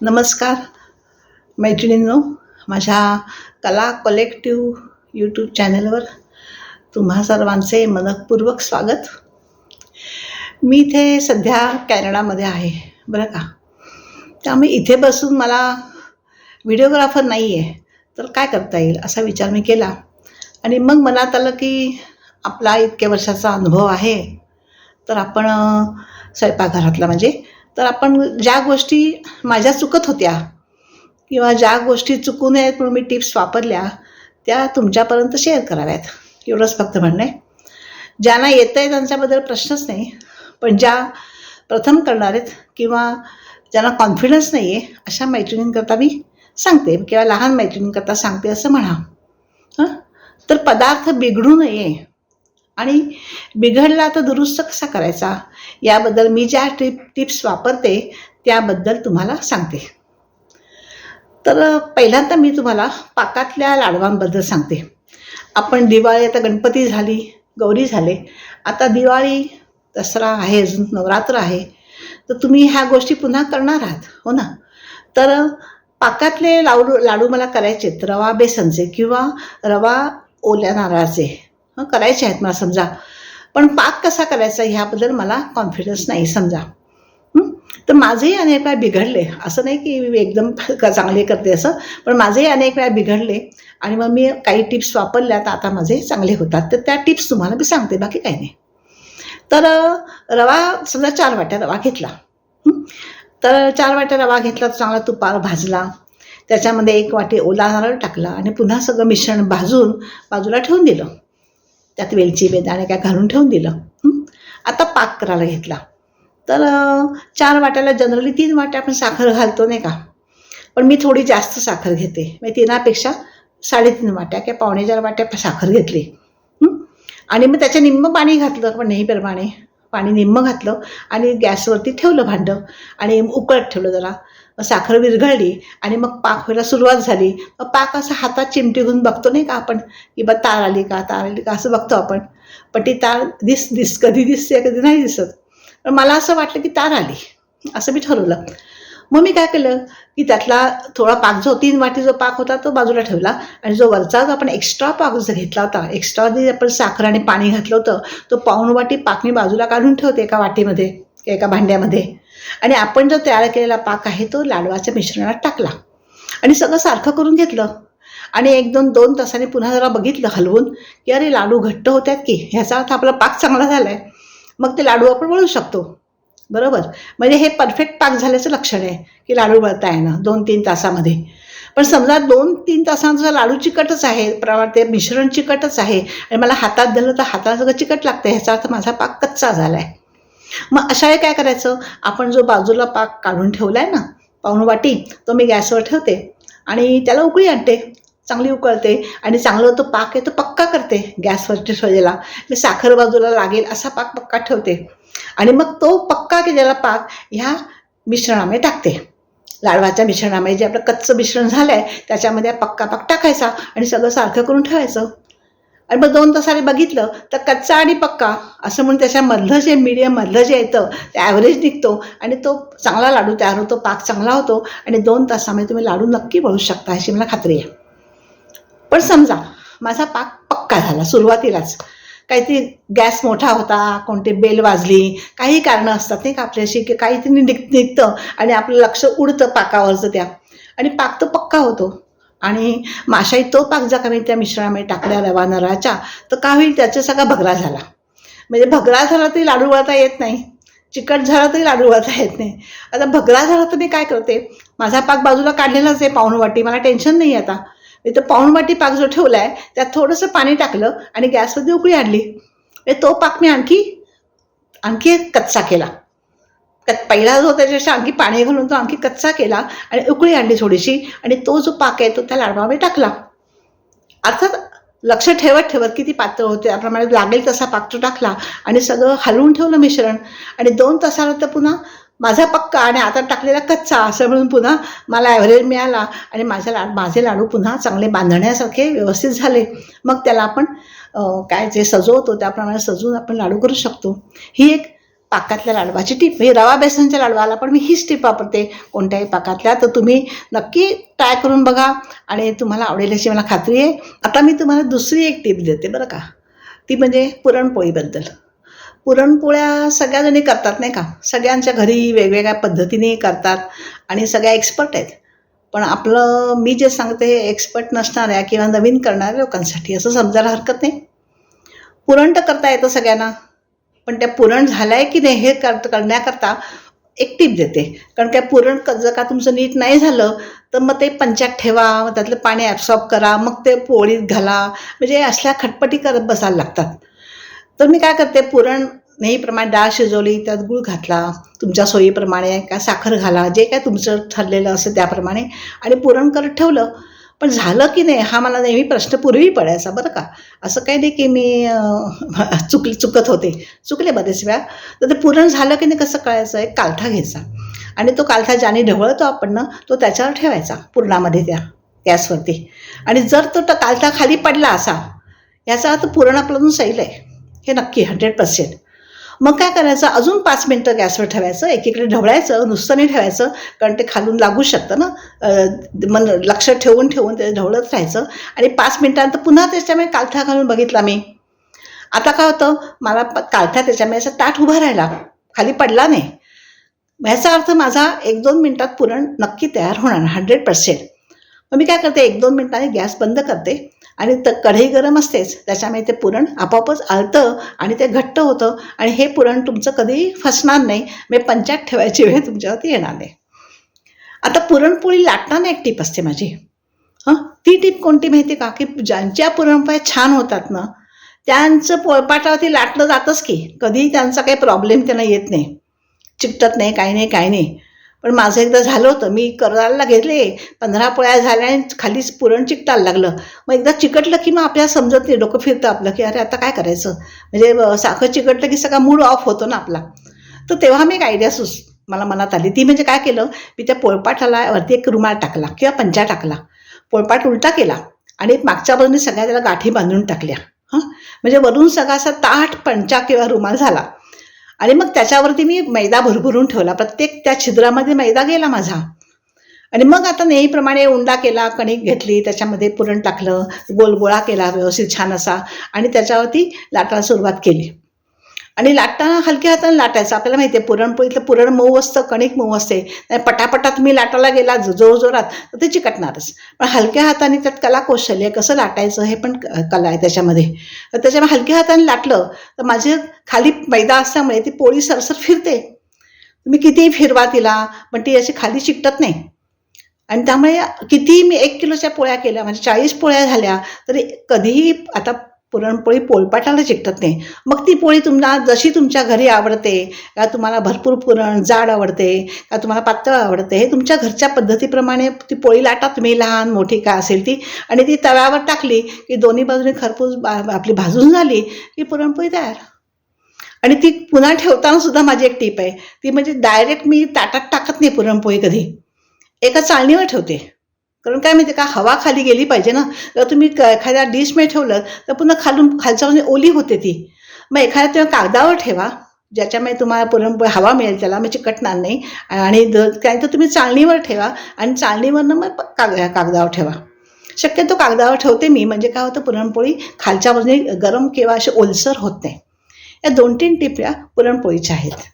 नमस्कार मैत्रिणींनो माझ्या कला कलेक्टिव्ह यूट्यूब चॅनलवर तुम्हा सर्वांचे मनपूर्वक स्वागत. मी इथे सध्या कॅनडामध्ये आहे बरं का? त्यामुळे इथे बसून मला व्हिडिओग्राफर नाही आहे तर काय करता येईल असा विचार मी केला. आणि मग मनात आलं की आपला इतक्या वर्षाचा अनुभव आहे तर आपण स्वयंपाकघरातला म्हणजे तर आपण ज्या गोष्टी माझ्या चुकत होत्या किंवा ज्या गोष्टी चुकू नयेत म्हणून मी टिप्स वापरल्या त्या तुमच्यापर्यंत शेअर कराव्यात. एवढंच फक्त म्हणणं. आहे ज्यांना येतं आहे त्यांच्याबद्दल प्रश्नच नाही पण ज्या प्रथम करणार आहेत किंवा ज्यांना कॉन्फिडन्स नाही आहे अशा मैत्रिणींकरता मी सांगते किंवा लहान मैत्रिणींकरता सांगते असं म्हणा. हां? तर पदार्थ बिघडू नये. आणि बिघडला तर दुरुस्त कसा करायचा? याबद्दल मी ज्या टिप टिप्स वापरते त्याबद्दल तुम्हाला सांगते. तर पहिल्यांदा मी तुम्हाला पाकातल्या लाडवांबद्दल सांगते. आपण दिवाळी आता गणपती झाली गौरी झाले. आता दिवाळी दसरा आहे अजून नवरात्र आहे. तर तुम्ही ह्या गोष्टी पुन्हा करणार आहात हो ना? तर पाकातले लाडू लाडू मला करायचे आहेत रवा बेसनचे किंवा रवा ओल्या नारळाचे. करायचे आहेत मला समजा. पण पाक कसा करायचा ह्याबद्दल मला कॉन्फिडन्स नाही समजा. तर माझेही अनेक वेळा बिघडले. असं नाही की मी एकदम चांगले करते असं पण माझेही अनेक वेळा बिघडले. आणि मग मी काही टिप्स वापरल्या तर आता माझे चांगले होतात. तर त्या टिप्स तुम्हाला मी सांगते बाकी काही नाही. तर रवा समजा चार वाट्या रवा घेतला. तर चार वाट्या रवा घेतला चांगला तुपावर भाजला. त्याच्यामध्ये एक वाटी ओला नारळ टाकला आणि पुन्हा सगळं मिश्रण भाजून बाजूला ठेवून दिलं. त्यात वेलची बेदाणे काय घालून ठेवून दिलं. आता पाक करायला घेतला. तर चार वाट्याला जनरली तीन वाट्या आपण साखर घालतो नाही का? पण मी थोडी जास्त साखर घेते. मी तिनापेक्षा साडेतीन वाट्या किंवा पावणे चार वाट्या साखर घेतली. आणि मग त्याच्या निम्म पाणी घातलं. पण नेहमीप्रमाणे पाणी निम्म घातलं आणि गॅसवरती ठेवलं भांडं. आणि उकळत ठेवलं जरा. साखर विरघळली आणि मग पाक व्हायला सुरुवात झाली. मग पाक असं हातात चिमटी घेऊन बघतो नाही का आपण की बा तार आली का तार आली का असं बघतो आपण. पण ती तार दिस दिस कधी दिसते कधी नाही दिसत. पण मला असं वाटलं की तार आली. असं मी ठरवलं. मग मी काय केलं की त्यातला थोडा पाक जो तीन वाटी जो पाक होता तो बाजूला ठेवला आणि जो वरचा जो आपण एक्स्ट्रा पाक जो घेतला होता एक्स्ट्रा जे आपण साखर आणि पाणी घातलं होतं तो पाऊण वाटी पाक मी बाजूला काढून ठेवते एका वाटीमध्ये एका भांड्यामध्ये. आणि आपण जो तयार केलेला पाक आहे तो लाडवाच्या मिश्रणात टाकला. आणि सगळं सारखं करून घेतलं. आणि एक दोन दोन तासांनी पुन्हा जरा बघितलं हलवून की अरे लाडू घट्ट होत्यात की? ह्याचा अर्थ आपला पाक चांगला झाला आहे मग ते लाडू आपण वळू शकतो. बरोबर? म्हणजे हे परफेक्ट पाक झाल्याचं लक्षण आहे की लाडू वळता येणं दोन तीन तासामध्ये. पण समजा दोन तीन तासांचा लाडू चिकटच आहे प्रमाण ते मिश्रण चिकटच आहे आणि मला हातात दिलं तर हाताला सगळं चिकट लागतं ह्याचा अर्थ माझा पाक कच्चा झाला आहे मग अशा वेळी काय करायचं? आपण जो बाजूला पाक काढून ठेवला आहे ना पाहुणवाटी वाटी तो मी गॅसवर ठेवते आणि त्याला उकळी आणते. चांगली उकळते आणि चांगलं तो पाक आहे तो पक्का करते गॅसवरती ठेवलेला. मी साखर बाजूला लागेल असा पाक पक्का ठेवते. आणि मग तो पक्का केलेला पाक ह्या मिश्रणामध्ये टाकते. लाडवाच्या मिश्रणामध्ये जे आपलं कच्चं मिश्रण झालं आहे त्याच्यामध्ये पक्का पाक टाकायचा आणि सगळं सारखं करून ठेवायचं. आणि मग दोन तासाने बघितलं तर कच्चा आणि पक्का असं म्हणून त्याच्यामधलं जे मीडियममधलं जे येतं ते ॲव्हरेज निघतो. आणि तो चांगला लाडू तयार होतो पाक चांगला होतो. आणि दोन तासामध्ये तुम्ही लाडू नक्की वळू शकता अशी मला खात्री आहे. पण समजा माझा पाक पक्का झाला सुरुवातीलाच. काहीतरी गॅस मोठा होता कोणती बेल वाजली काही कारणं असतात नाही का? आपल्याशी की काहीतरी निघ निघतं आणि आपलं लक्ष उडतं पाकावरचं त्या. आणि पाक तो पक्का होतो. आणि माशाई तो पाक जर का मी त्या मिश्रणामध्ये टाकल्या रवा नारळाच्या तर काय होईल त्याचा सगळा भगरा झाला. म्हणजे भगरा झाला तरी लाडू वळता येत नाही. चिकट झाला तरी लाडू वळता येत नाही. आता भगरा झाला तर मी काय करते? माझा पाक बाजूला काढलेलाच आहे पाऊण वाटी. मला टेन्शन नाही आता. मी पाऊण वाटी पाक जो ठेवला आहे त्यात थोडंसं पाणी टाकलं आणि गॅसवरती उकळी आणली. म्हणजे तो पाक मी आणखी आणखी एक कच्चा केला. त्यात पहिला जो त्याच्या आणखी पाणी घालून तो आणखी कच्चा केला आणि उकळी आणली थोडीशी आणि तो जो पाक आहे तो त्या लाडवामध्ये टाकला. अर्थात लक्ष ठेवत ठेवत किती पातळ होते त्याप्रमाणे लागेल तसा पाक तो टाकला आणि सगळं हलवून ठेवलं मिश्रण. आणि दोन तासानंतर पुन्हा माझा पक्का आणि आता टाकलेला कच्चा असं म्हणून पुन्हा मला ॲव्हरेज मिळाला आणि माझ्या ला माझे लाडू पुन्हा चांगले बांधण्यासारखे व्यवस्थित झाले. मग त्याला आपण काय जे सजवतो त्याप्रमाणे सजवून आपण लाडू करू शकतो. ही एक पाकातल्या लाडवाची टीप. ही रवा बेसनच्या लाडवाला पण मी हीच टीप वापरते कोणत्याही पाकातल्या. तर तुम्ही नक्की ट्राय करून बघा आणि तुम्हाला आवडेल अशी मला खात्री आहे. आता मी तुम्हाला दुसरी एक टीप देते बरं का. ती म्हणजे पुरणपोळीबद्दल. पुरणपोळ्या सगळ्याजणी करतात नाही का? सगळ्यांच्या घरी वेगवेगळ्या पद्धतीने करतात आणि सगळ्या एक्सपर्ट आहेत. पण आपलं मी जे सांगते हे एक्सपर्ट नसणाऱ्या किंवा नवीन करणाऱ्या लोकांसाठी असं समजायला हरकत नाही. पुरण तर करता येतं सगळ्यांना. पण त्या पुरण झालं आहे की नाही हे कर करण्याकरता एक टीप देते. कारण काय पुरण क- जर का तुमचं नीट नाही झालं तर मग ते पंचात ठेवा मग त्यातलं पाणी ॲब्सॉर्ब करा मग ते पोळीत घाला. म्हणजे असल्या खटपटी करत बसायला लागतात. तर मी काय करते पुरण नेहमीप्रमाणे डाळ शिजवली त्यात गूळ घातला तुमच्या सोयीप्रमाणे काय साखर घाला जे काय तुमचं ठरलेलं असेल त्याप्रमाणे. आणि पुरण करत ठेवलं पण झालं की नाही हा मला नेहमी प्रश्न पूर्वी पडायचा बरं का? असं काही नाही की मी चुकले चुकत होते. चुकले बरेच वेळा. तर ते पूर्ण झालं की नाही कसं कळायचं? एक कालठा घ्यायचा. आणि तो कालठा ज्याने ढवळतो आपण ना तो त्याच्यावर ठेवायचा पुरणामध्ये त्या गॅसवरती. आणि जर तो ट- कालठा खाली पडला असा याचा अर्थ पुरण आपल्यातून सैल आहे. हे नक्की हंड्रेड पर्सेंट. मग काय करायचं? अजून पाच मिनटं गॅसवर ठेवायचं एकीकडे ढवळायचं नुसतं नाही ठेवायचं कारण ते खालून लागू शकतं ना. मन लक्ष ठेवून ठेवून ते ढवळत राहायचं. आणि पाच मिनटानंतर पुन्हा त्याच्यामुळे कालथा घालून बघितला मी. आता काय होतं? मला कालथा त्याच्यामुळे असा ताट उभा राहिला. खाली पडला नाही. ह्याचा अर्थ माझा एक दोन मिनटात पुरण नक्की तयार होणार हंड्रेड पर्सेंट मग मी काय करते एक दोन मिनटांनी गॅस बंद करते आणि त कढई गरम असतेच त्याच्यामुळे ते पुरण आपोआपच आळतं आणि ते घट्ट होतं आणि हे पुरण तुमचं कधीही फसणार नाही म्हणजे पंचात ठेवायची वेळ तुमच्यावरती येणार नाही. आता पुरणपोळी लाटताना एक टीप असते माझी. हां? ती टीप कोणती माहिती का? की ज्यांच्या पुरणपोळ्या छान होतात ना त्यांचं पोळपाटावरती लाटलं जातंच की कधीही त्यांचा काही प्रॉब्लेम त्यांना येत नाही. चिकटत नाही काही नाही काही नाही. पण माझं एकदा झालं होतं. मी करायला घेतले पंधरा पोळ्या झाल्या आणि खालीच पुरण चिकटायला लागलं. मग एकदा चिकटलं की मग आपल्याला समजत नाही डोकं फिरतं आपलं की अरे आता काय करायचं? म्हणजे साखर चिकटलं की सगळा मूड ऑफ होतो ना आपला. तर तेव्हा मी एक आयडिया सुच मला मनात आली. ती म्हणजे काय केलं मी त्या पोळपाटाला वरती एक रुमाल टाकला किंवा पंचा टाकला. पोळपाट उलटा केला आणि मागच्या बाजूने सगळ्या त्याला गाठी बांधून टाकल्या. हां? म्हणजे वरून सगळा असा ताट पंचा किंवा रुमाल झाला. आणि मग त्याच्यावरती मी मैदा भरभरून ठेवला. प्रत्येक त्या छिद्रामध्ये मैदा गेला माझा. आणि मग आता नेहमीप्रमाणे उंडा केला कणिक घेतली त्याच्यामध्ये पुरण टाकलं गोलगोळा केला व्यवस्थित छान असा. आणि त्याच्यावरती लाटायला सुरुवात केली. आणि लाटताना हलक्या हाताने लाटायचं. आपल्याला माहिती आहे पुरणपोळीतलं पुरण मऊ असतं कणिक मऊ असते. पटापटात मी तुम्ही लाटायला गेला जो- जोरजोरात तर ते चिकटणारच. पण हलक्या हाताने त्यात कला कौशल्य कसं लाटायचं हे पण कला आहे त्याच्यामध्ये. तर त्याच्यामुळे हलक्या हाताने लाटलं तर माझे खाली मैदा असल्यामुळे ती पोळी सरसर फिरते. तुम्ही कितीही फिरवा तिला पण ती अशी खाली चिकटत नाही. आणि त्यामुळे कितीही मी एक किलोच्या पोळ्या केल्या म्हणजे चाळीस पोळ्या झाल्या तरी कधीही आता पुरणपोळी पोळपाटाला चिकटत नाही. मग ती पोळी तुम्हाला जशी तुमच्या घरी आवडते का तुम्हाला भरपूर पुरण जाड आवडते का तुम्हाला पातळ आवडते हे तुमच्या घरच्या पद्धतीप्रमाणे ती पोळी लाटा. तुम्ही लहान मोठी काय असेल ती. आणि ती तव्यावर टाकली की दोन्ही बाजूने खरपूस बा- आपली भाजून झाली की पुरणपोळी तयार. आणि ती पुन्हा ठेवताना सुद्धा माझी एक टीप आहे. ती म्हणजे डायरेक्ट मी ताटात टाकत नाही पुरणपोळी कधी. एका चाळणीवर ठेवते. कारण काय माहिती का? हवा खाली गेली पाहिजे ना. जर तुम्ही क- एखाद्या डिशमध्ये ठेवलं तर पुन्हा खालून खालच्या म्हणजे ओली होते ती. मग एखाद्या तेव्हा कागदावर ठेवा ज्याच्यामुळे तुम्हाला पुरणपोळी हवा मिळेल त्याला मग चिकटणार नाही. आणि काय तर तुम्ही चाळणीवर ठेवा आणि चाळणीवरनं मग काग कागदावर ठेवा. शक्यतो कागदावर ठेवते मी. म्हणजे काय होतं? पुरणपोळी खालच्या बाजूने गरम किंवा असे ओलसर होत नाही. या दोन तीन टिप्या पुरणपोळीच्या आहेत.